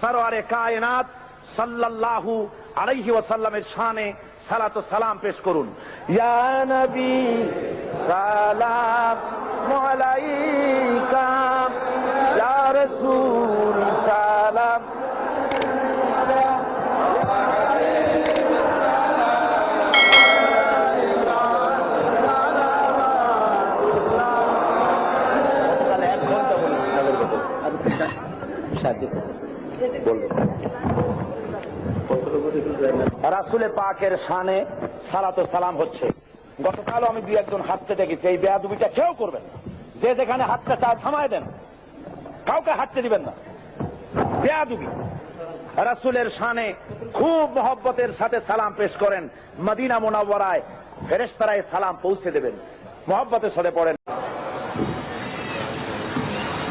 সরোয়ারে কায়নাত সাল্লাল্লাহু আলাইহি ওয়াসাল্লামের শানে সালাত সালাম পেশ করুন। ইয়া নবী, সালাম আলাইকা। ইয়া রাসূল, সালাম। তাহলে রাসুলে পাকের শানে সালাত সালাম হচ্ছে। গতকালও আমি দুই একজন হাঁটতে দেখেছি, এই বেয়াদুবিটা কেউ করবেন যে যেখানে হাতটা চায় থামায় দেন। কাউকে হাঁটতে দিবেন না। বেয়াদুবি। রাসুলের শানে খুব মহব্বতের সাথে সালাম পেশ করেন। মদিনা মোনাওয়ারায় ফেরেশতারায় সালাম পৌঁছে দেবেন। মহব্বতের সাথে পড়েন।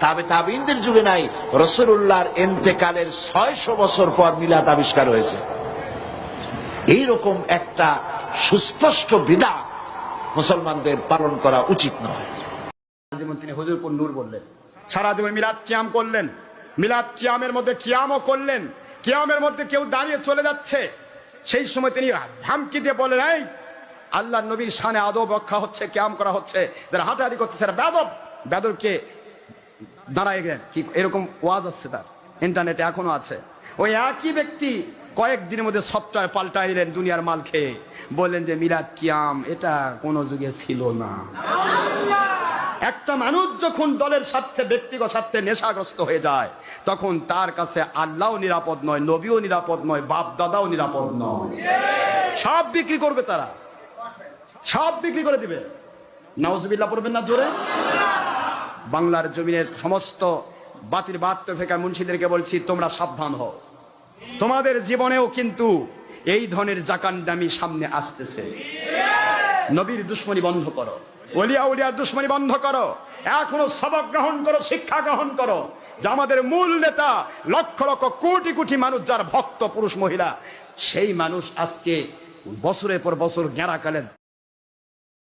তাবে তাবিনদের যুগে নাই। রসুল্লাহর এন্তেকালের ছয়শো বছর পর মিলাদ আবিষ্কার হয়েছে। এইরকম একটা সুস্পষ্ট বিদা মুসলমানদের পালন করা উচিত নয়। তিনি নূর বললেন। সারা জীবন মিলাদ কিয়াম করলেন। মিলাদ কিয়ামের মধ্যে কিয়ামও করলেন। কিয়ামের মধ্যে কেউ দাঁড়িয়ে চলে যাচ্ছে। সেই সময় তিনি ধামকি দিয়ে বলেন এই আল্লাহ নবীর শানে আদব রক্ষা হচ্ছে, কিয়াম করা হচ্ছে। যারা হাঁটাহাঁটি করতেছে বেদব বেদবকে দাঁড়ায় গেলেন। কি, এরকম ওয়াজ আছে তার। ইন্টারনেটে এখনও আছে। ওই একই ব্যক্তি কয়েকদিনের মধ্যে সফটওয়্যার পাল্টাই নিলেন দুনিয়ার মাল খেয়ে। বললেন যে, মিলাদ কিয়াম, এটা কোনো যুগে ছিল না। একটা মানুষ যখন দলের স্বার্থে, ব্যক্তিগত স্বার্থে নেশাগ্রস্ত হয়ে যায়, তখন তার কাছে আল্লাহও নিরাপদ নয়, নবীও নিরাপদ নয় বাপ দাদাও নিরাপদ নয়। সব বিক্রি করবে তারা। সব বিক্রি করে দিবে। নাউজুবিল্লাহ পড়বেন না জোরে? বাংলার জমিনের সমস্ত বাতিল বাত্য ফেকা মুন্সিদেরকে বলছি, তোমরা সাবধান হও। তোমাদের জীবনেও কিন্তু এই ধরনের জাকান্দামি সামনে আসতেছে। নবীর দুশ্মনী বন্ধ করো। অলিয়া উলিয়ার দুশ্মনী বন্ধ করো। এখনও সবক গ্রহণ করো, শিক্ষা গ্রহণ করো। যে আমাদের মূল নেতা, লক্ষ লক্ষ কোটি কোটি মানুষ যার ভক্ত, পুরুষ, মহিলা, সেই মানুষ আজকে বছরের পর বছর গেঁড়াকালে